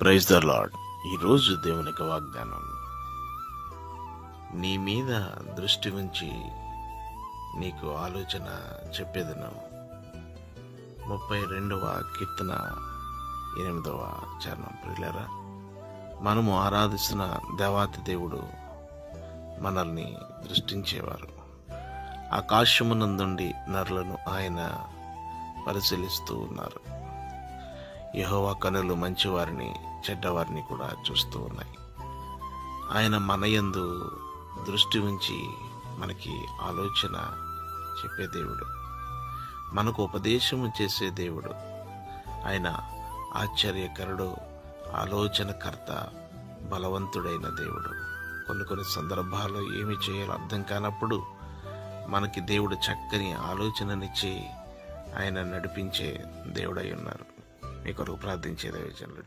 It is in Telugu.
ప్రైజ్ ద లాడ్ ఈరోజు దేవునికి వాగ్దానం. నీ మీద దృష్టి ఉంచి నీకు ఆలోచన చెప్పేదను. ముప్పై రెండవ కీర్తన ఎనిమిదవ చరణం. ప్రియులరా మనము ఆరాధిస్తున్న దేవాతి దేవుడు మనల్ని దృష్టించేవారు. ఆకాశమునందుండి నరులను ఆయన పరిశీలిస్తూ ఉన్నారు. యహోవా కనులు మంచివారిని చెడ్డవారిని కూడా చూస్తూ ఉన్నాయి. ఆయన మనయందు దృష్టి ఉంచి మనకి ఆలోచన చెప్పే దేవుడు. మనకు ఉపదేశము చేసే దేవుడు. ఆయన ఆశ్చర్యకరుడు ఆలోచనకర్త బలవంతుడైన దేవుడు. కొన్ని కొన్ని సందర్భాల్లో ఏమి చేయాలో అర్థం కానప్పుడు మనకి దేవుడు చక్కని ఆలోచననిచ్చి ఆయన నడిపించే దేవుడై ఉన్నారు. మీ కొరకు ప్రార్థించే దైవజనులు